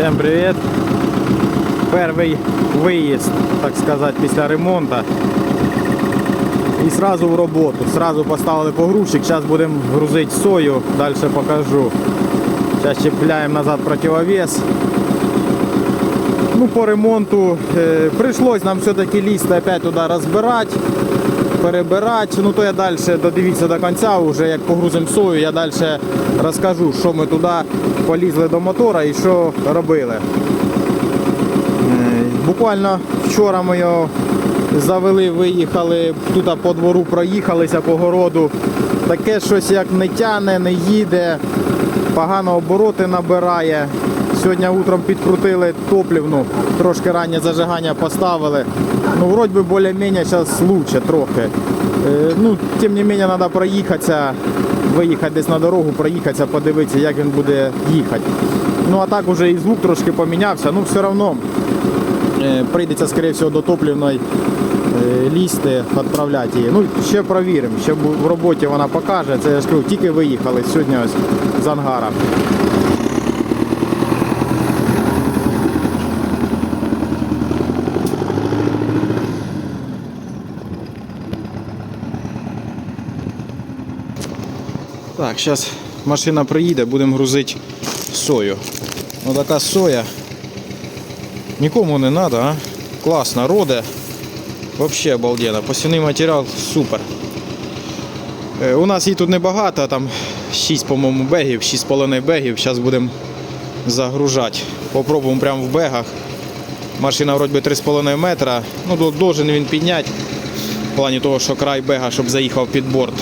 Всем привет! Перший виїзд, так сказати, після ремонту. І сразу в роботу. Сразу поставили погрузчик, зараз будемо грузити сою, далі покажу. Зараз чіпляємо назад противовес. Ну, по ремонту е, прийшлось нам все-таки лізти опять туди розбирати, перебирати. Ну то я далі додивіться до кінця, вже як погрузимо сою, я далі розкажу, що ми туди полізли до мотора і що робили. Е, Буквально вчора ми його завели, виїхали, тут по двору проїхалися по городу. Таке щось як не тяне, не їде, погано обороти набирає. Сьогодні утром підкрутили топлівну, трошки раннє зажигання поставили. Ну, вроді би більш-менш зараз лучше трохи. Е, Ну, тим не менше, треба проїхатися, виїхати десь на дорогу, проїхатися, подивитися, як він буде їхати. Ну а так уже і звук трошки помінявся, ну все одно е, прийдеться, скоріше всього, до топлівної е, лізти, відправляти її. Ну, ще провіримо, ще в роботі вона покаже. Це я ж кажу, тільки виїхали сьогодні ось з ангара. Так, зараз машина приїде, будемо грузити сою. Ось така соя. Нікому не треба, а? Класно, роде. Вообще обалденно. Посівний матеріал супер. Е, У нас її тут небагато, там 6, по-моєму, бегів, 6,5 бегів. Зараз будемо загружати. Попробуємо прямо в бегах. Машина вроді 3,5 метра. Ну, должен він підняти. В плані того, що край бега, щоб заїхав під борт.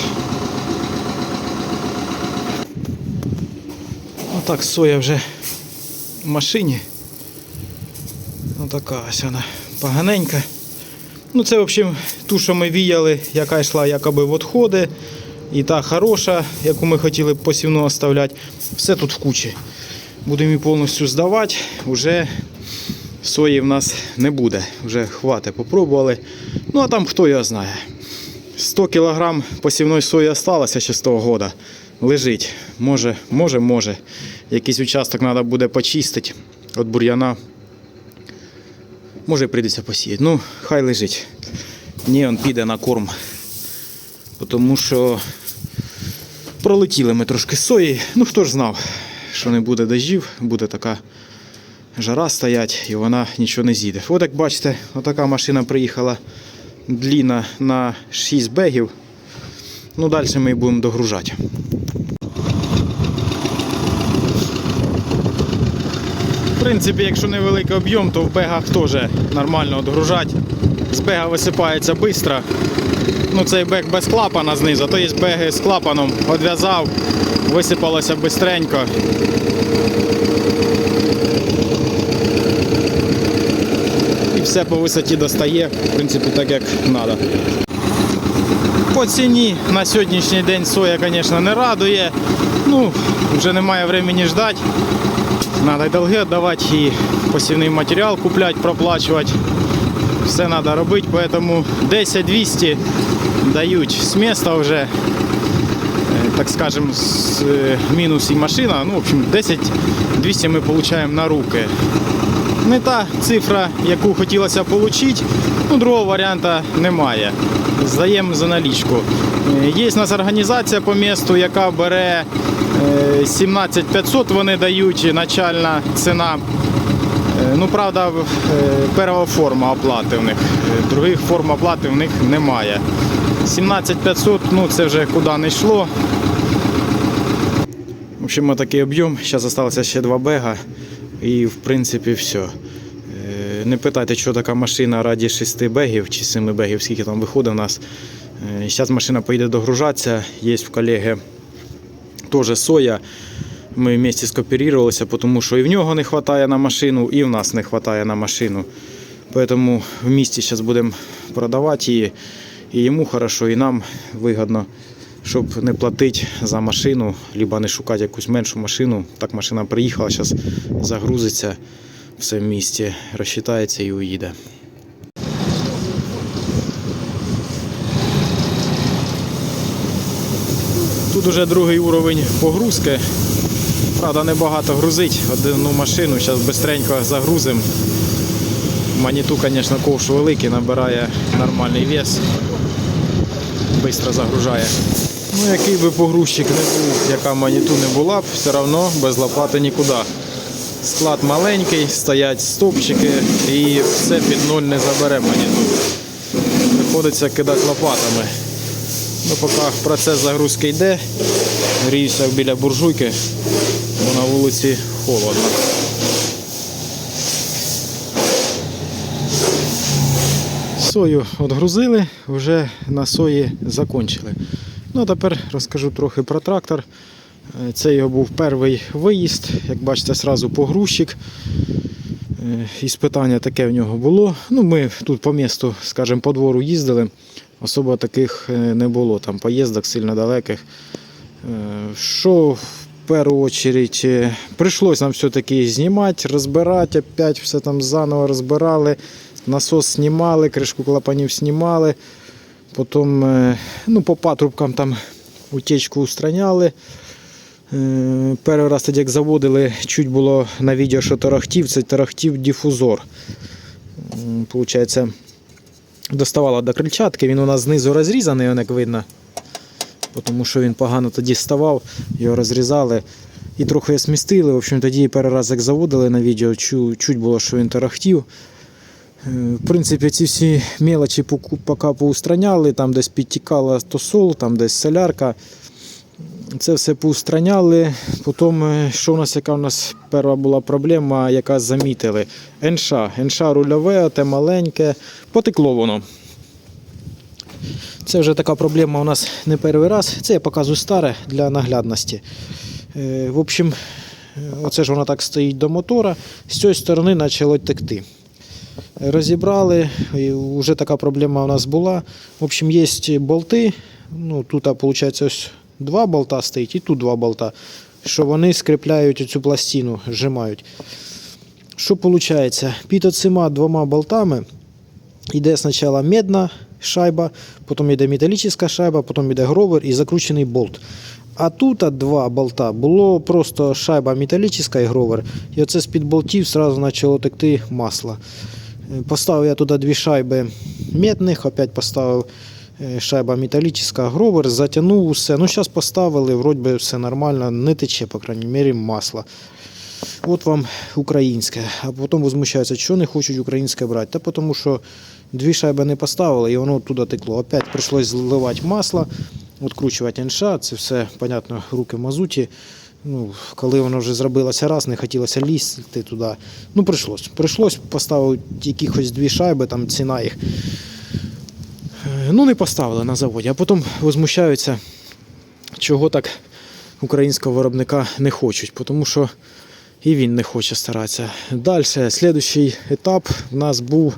Отак соя вже в машині. Ну така ось вона поганенька. Ну це, в общем, ту, що ми віяли, яка йшла якоби в відходи. І та хороша, яку ми хотіли посівну оставляти. Все тут в кучі. Будемо її повністю здавати. Уже сої в нас не буде. Вже хвати попробували. Ну а там хто його знає. 100 кг посівної сої залишилося з того года. Лежить. Може, може, може. Якийсь участок треба буде почистити від бур'яна. Може прийдеться посіяти. Ну, хай лежить. Ні, він піде на корм. Тому що пролетіли ми трошки сої. Ну хто ж знав, що не буде дождів, буде така жара стоять і вона нічого не з'їде. От як бачите, отака машина приїхала длінна на 6 бегів. Ну, далі ми її будемо догружати. Принципі, якщо невеликий об'єм, то в бегах теж нормально догружати. З бега висипається швидко. Ну, цей бег без клапана знизу, то є беги з клапаном. Одв'язав, висипалося швидко. І все по висоті достає, в принципі, так як треба. По ціні на сьогоднішній день соя, звісно, не радує. Ну, вже немає времени ждати. Надо й долги віддавати і посівний матеріал купляти, проплачувати. Все треба робити, поэтому 10-200 дають з міста вже, е, так скажем, з е, мінус і машина. Ну, в общем, 10-200 ми отримуємо на руки. Не та цифра, яку хотілося отримати, ну, другого варіанту немає. Здаємо за налічку. Е, Є у нас організація по місту, яка бере е, 17 500 вони дають начальна ціна. Е, Ну, правда, е, перша форма оплати в них. Е, Других форм оплати в них немає. 17 500, ну це вже куди не йшло. В общем, такий об'єм. Зараз залишилося ще два бега. І в принципі все. Не питайте, що така машина раді 6 бегів чи 7 бегів, скільки там виходить у нас. Зараз машина поїде догружатися. Є в колеги теж соя. Ми вместе скооперувалися, тому що і в нього не вистачає на машину, і в нас не вистачає на машину. Тому в місті зараз будемо продавати її. І йому хорошо, і нам вигідно, щоб не платити за машину, либо не шукати якусь меншу машину. Так машина приїхала, зараз загрузиться все в місті, розчитається і уїде. Тут уже другий уровень погрузки. Правда, небагато грузить одну машину, зараз швидко загрузимо. Маніту, звісно, ковш великий, набирає нормальний вес. Швидко загружає. Ну, який би погрузчик не був, яка маніту не була б, все одно без лопати нікуди. Склад маленький, стоять стопчики і все під ноль не забере маніту. Приходиться кидати лопатами. Ну, поки процес загрузки йде, гріюся біля буржуйки, бо на вулиці холодно. Сою відгрузили, вже на сої закончили. Ну, а тепер розкажу трохи про трактор. Е, Це його був перший виїзд. Як бачите, одразу погрузчик. Е, Іспитання таке в нього було. Ну, ми тут по місту, скажімо, по двору їздили. Особо таких е, не було, там поїздок сильно далеких. Е, Що в першу чергу прийшлось нам все-таки знімати, розбирати, опять все там заново розбирали. Насос знімали, кришку клапанів знімали. Потім ну, по патрубкам там утечку устраняли. Е, Перший раз тоді, як заводили, чуть було на відео, що тарахтів, це тарахтів дифузор. Получається, доставала до крильчатки, він у нас знизу розрізаний, як видно. Тому що він погано тоді ставав, його розрізали і трохи смістили. В общем, тоді перший раз, як заводили на відео, чуть було, що він тарахтів. Е, В принципі, ці всі мелочі поки поустраняли, там десь підтікала тосол, там десь солярка. Це все поустраняли. Потім, е, що у нас, яка у нас перша була проблема, яка замітили? НШ. НШ рульове, те маленьке, потекло воно. Це вже така проблема у нас не перший раз. Це я показую старе для наглядності. Е, В общем, е, оце ж воно так стоїть до мотора. З цієї сторони почало текти. Розібрали, і вже така проблема у нас була. В общем, є болти. Ну, тут, виходить, ось два болта стоїть і тут два болта. Що вони скріпляють цю пластину, зжимають. Що виходить? Під оцима двома болтами йде спочатку медна шайба, потім йде металічна шайба, потім йде гровер і закручений болт. А тут два болта було просто шайба металічна і гровер. І оце з-під болтів одразу почало текти масло. Е, Поставив я туди дві шайби медних, опять поставив шайба металічна, гровер, затягнув все. Ну, зараз поставили, вроді би все нормально, не тече, по крайній мірі, масло. От вам українське. А потім возмущаються, що не хочуть українське брати. Та тому що дві шайби не поставили і воно туди текло. Опять прийшлось зливати масло, відкручувати НШ, це все, понятно, руки мазуті. Ну, коли воно вже зробилося раз, не хотілося лізти туди. Ну, прийшлось. Прийшлось поставити якихось дві шайби, там ціна їх. Е, Ну, не поставили на заводі, а потім возмущаються, чого так українського виробника не хочуть. Тому що і він не хоче старатися. Далі, слідуючий етап в нас був,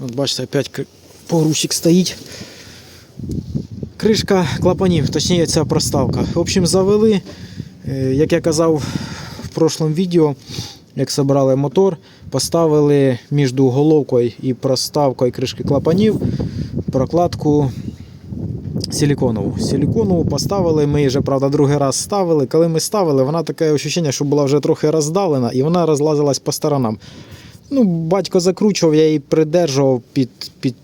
от бачите, опять погрузчик стоїть. Кришка клапанів, точніше ця проставка. В общем, завели, Е, як я казав в прошлому відео, як собрали мотор, поставили між головкою і проставкою кришки клапанів прокладку силіконову. Силіконову поставили, ми її вже, правда, другий раз ставили. Коли ми ставили, вона таке відчуття, що була вже трохи роздалена і вона розлазилась по сторонам. Ну, батько закручував, я її придержував, під, під,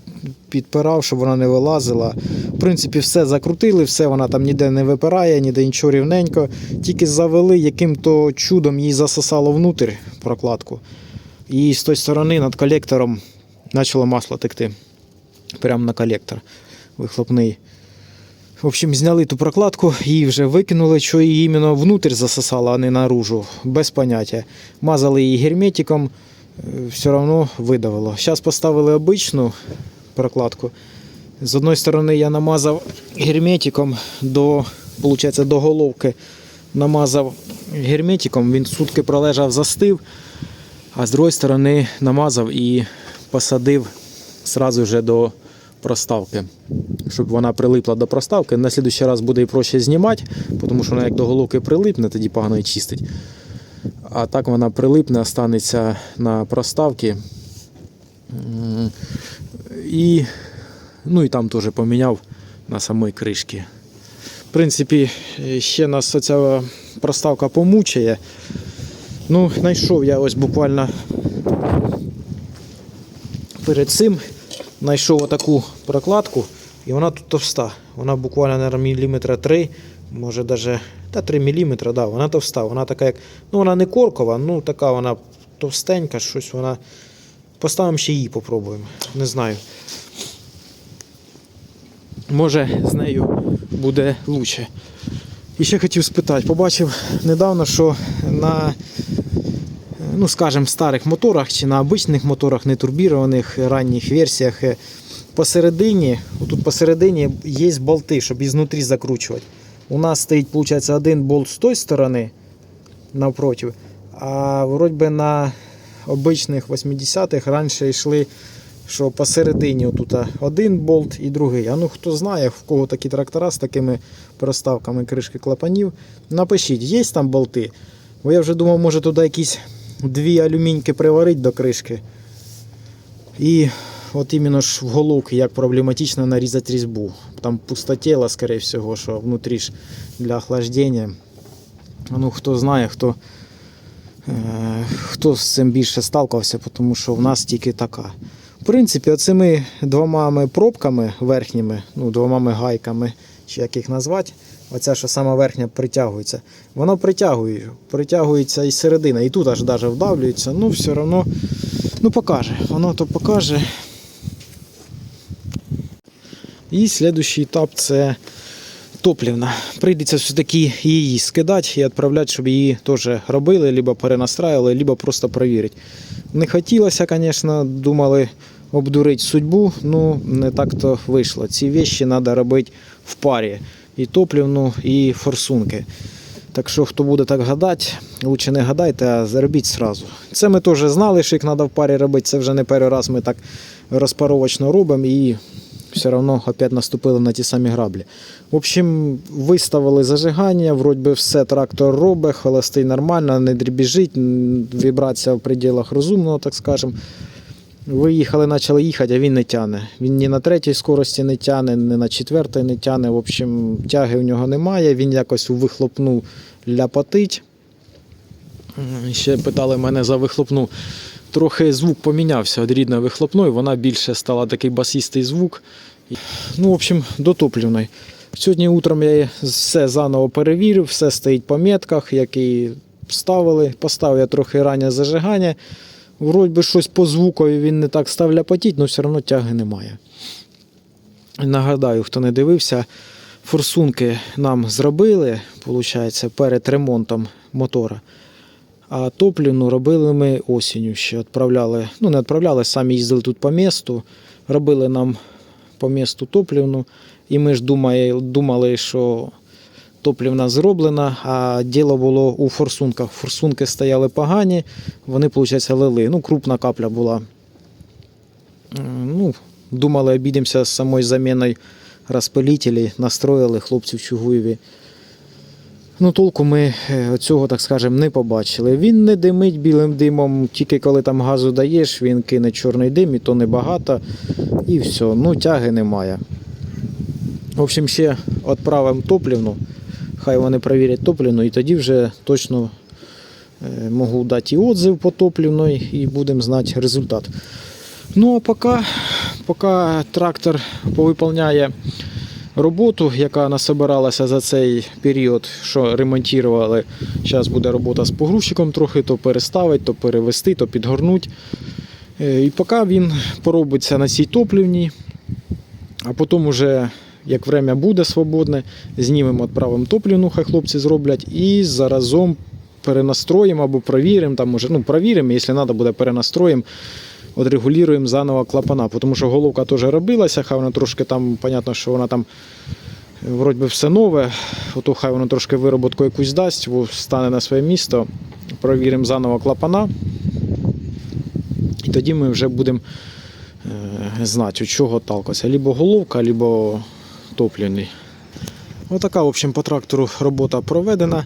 підпирав, щоб вона не вилазила. В принципі, все закрутили, все вона там ніде не випирає, ніде нічого рівненько. Тільки завели, яким-то чудом її засосало внутрь прокладку. І з тої сторони над колектором почало масло текти. Прямо на колектор вихлопний. В общем, зняли ту прокладку, її вже викинули, що її іменно внутрь засосало, а не наружу. Без поняття. Мазали її герметиком, е, все одно видавило. Зараз поставили обичну прокладку. З одної сторони я намазав герметиком до, получається, до головки. Намазав герметиком, він сутки пролежав, застив, а з другої сторони намазав і посадив сразу вже до проставки, щоб вона прилипла до проставки. На слідуючий раз буде і проще знімати, тому що вона як до головки прилипне, тоді погано і чистить. А так вона прилипне, останеться на проставці. І, ну і там теж поміняв на самій кришці. В принципі, ще нас оця проставка помучає. Ну, знайшов я ось буквально перед цим знайшов отаку прокладку, і вона тут товста. Вона буквально на міліметра 3, може даже та 3 міліметра, да, вона товста. Вона така як. Ну, вона не коркова, ну така вона товстенька, щось вона. Поставимо ще її попробуємо. Не знаю. Може з нею буде лучше. І ще хотів спитати, побачив недавно, що на ну, скажем, старих моторах чи на обичних моторах, не турбірованих ранніх версіях, е, посередині, тут посередині є болти, щоб ізнутрі закручувати. У нас стоїть, виходить, один болт з тої сторони навпроти, а вроді би на обичних 80-х раніше йшли, що посередині отут один болт і другий. А ну хто знає, в кого такі трактора з такими проставками кришки клапанів, напишіть, є там болти. Бо я вже думав, може туди якісь дві алюміньки приварити до кришки. І от іменно ж в головки як проблематично нарізати різьбу. Там пустотіло, скоріше всього, що внутрі ж для охлаждення. Ну, хто знає, хто, е, хто з цим більше сталкався, тому що в нас тільки така. В принципі, оцими двома пробками верхніми, ну, двома гайками, чи як їх назвати, оця, що сама верхня притягується, воно притягує, притягується і середина, і тут аж даже вдавлюється, ну все одно ну, покаже. Воно то покаже. І слідуючий етап це топлівна. Прийдеться все-таки її скидати і відправляти, щоб її теж робили, либо перенастраювали, либо просто перевірити. Не хотілося, звісно, думали обдурити судьбу, ну не так то вийшло. Ці вещі треба робити в парі. І топлівну, і форсунки. Так що, хто буде так гадати, лучше не гадайте, а заробіть сразу. Це ми теж знали, що їх треба в парі робити. Це вже не перший раз ми так розпаровочно робимо і все одно опять наступили на ті самі граблі. В общем, виставили зажигання, вроді би все трактор робить, холостий нормально, не дрібіжить, вібрація в пределах розумного, так скажемо. Виїхали, почали їхати, а він не тяне. Він ні на третій скорості не тяне, ні на четвертій не тяне. В общем, тяги в нього немає. Він якось у вихлопну ляпотить. Ще питали мене за вихлопну. Трохи звук помінявся від рідної вихлопної, вона більше стала такий басістий звук. Ну, в общем, до. Сьогодні утром я все заново перевірив, все стоїть по метках, які ставили. Поставив я трохи раннє зажигання. Вроді би щось по звукові він не так став ляпотіть, але все одно тяги немає. Нагадаю, хто не дивився, форсунки нам зробили, виходить, перед ремонтом мотора. А топлівну робили ми осінню ще. Відправляли, ну не відправляли, самі їздили тут по місту, робили нам по місту топлівну. І ми ж думає, думали, що топлівна зроблена, а діло було у форсунках. Форсунки стояли погані, вони, виходить, лили. Ну, крупна капля була. Ну, думали, обійдемося з самою заміною розпилителей, настроїли хлопців Чугуєві. Ну, толку ми е, цього, так скажемо, не побачили. Він не димить білим димом, тільки коли там газу даєш, він кине чорний дим, і то небагато. І все. Ну, тяги немає. В общем, ще відправимо топлівну. Хай вони перевірять топлівну, і тоді вже точно е, можу дати і отзив по топлівної, і будемо знати результат. Ну а поки, поки трактор повиповняє роботу, яка насобиралася за цей період, що ремонтували. Зараз буде робота з погрузчиком трохи, то переставити, то перевести, то підгорнути. Е, І поки він поробиться на цій топлівній, а потім уже, як время буде свободне, знімемо, відправимо топлівну, хай хлопці зроблять, і заразом перенастроїмо або провіримо, там може, ну, провіримо, якщо треба буде перенастроїмо, отрегулюємо заново клапана, тому що головка теж робилася, хай вона трошки там, понятно, що вона там вроді би все нове, ото хай воно трошки вироботку якусь дасть, стане на своє місто, провіримо заново клапана. І тоді ми вже будемо е, знати, від чого толкатися. Либо головка, либо топливний. Отака, в общем, по трактору робота проведена.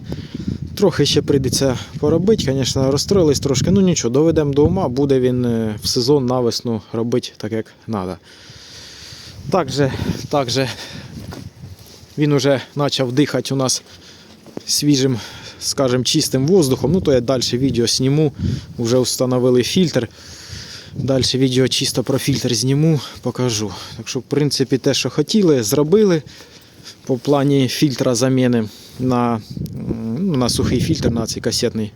Трохи ще прийдеться поробити, звісно, розстроїлись трошки, ну нічого, доведемо до ума, буде він е, в сезон на весну робити так, як треба. Також, також він вже почав дихати у нас свіжим скажімо, чистим воздухом. Ну то я далі відео зніму. Вже встановили фільтр. Далі відео чисто про фільтр зніму, покажу. Так що, в принципі, те, що хотіли, зробили по плані фільтра заміни на, ну, на сухий фільтр, на цей касетний.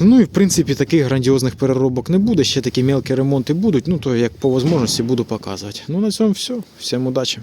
Ну і в принципі таких грандіозних переробок не буде. Ще такі мелкі ремонти будуть. Ну то як по можливості буду показувати. Ну на цьому все. Всім удачі.